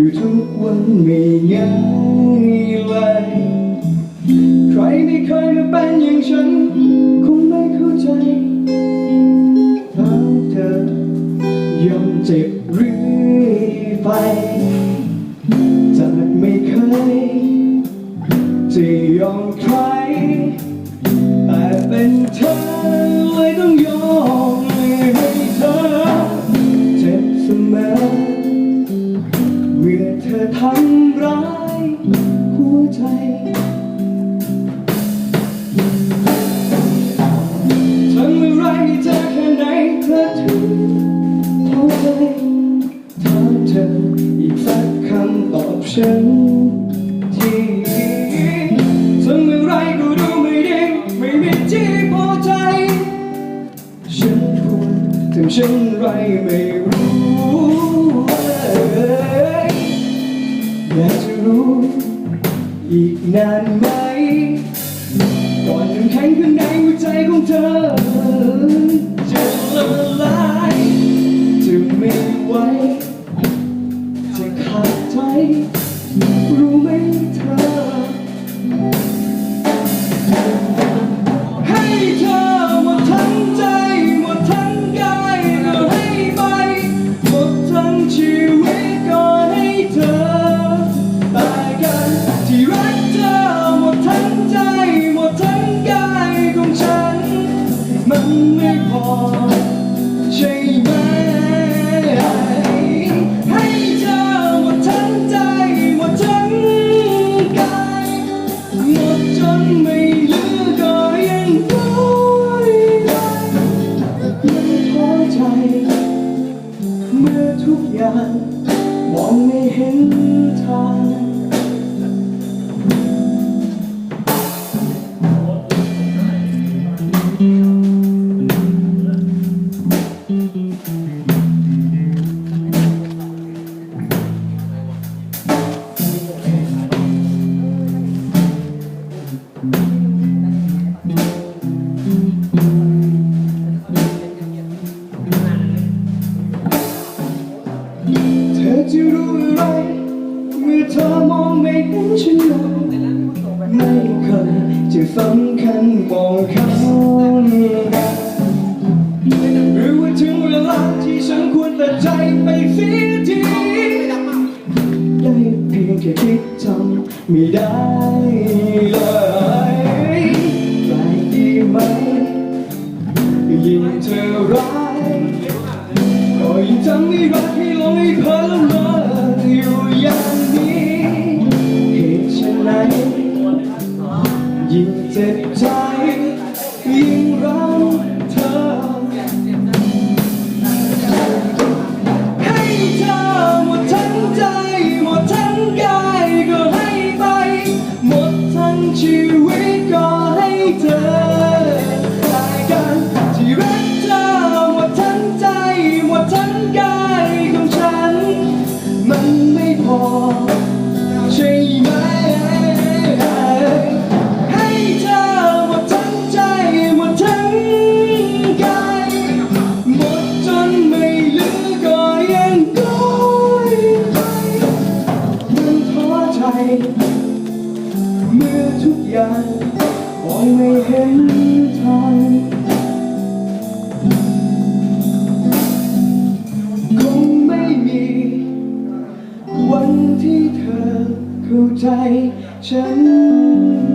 อยู่ทุกวันไม่ง่ายเลยใครไม่เคยมาเป็นอย่างฉัน คงไม่เข้าใจเพราเธอยอมเจ็บเรื่อยไปจากไม่เคยจะยอมใครแต่เป็นเธอ หัวใจทำอะไรให้เธอแค่ไหนเธอถึงพอใจถามเธออีกสักคำตอบฉันทีทำอะไรก็ดูไม่ดีไม่มีที่พอใจ ฉันควรทำเช่นไรไม่รู้เลยอยากจะ รู้ อีกนานไหม ก่อนน้ำแข็งข้างในหัวใจของเธอ กอย่างมองไม่เห็นทาง ฉันมองไม่เคยจะสำคัญมองเขาหรือว่าถึงเวลาที่ฉันควรตัดใจไปเสียทีได้เพียงแค่คิดทำไม่ได้เลยใจดีไหมยิ่งเธอร้ายก็ยิ่งทำให้รักให้หลงให้เพลิน ทุกอย่างมองไม่เห็นทางคงไม่มี วันที่เธอเข้าใจฉัน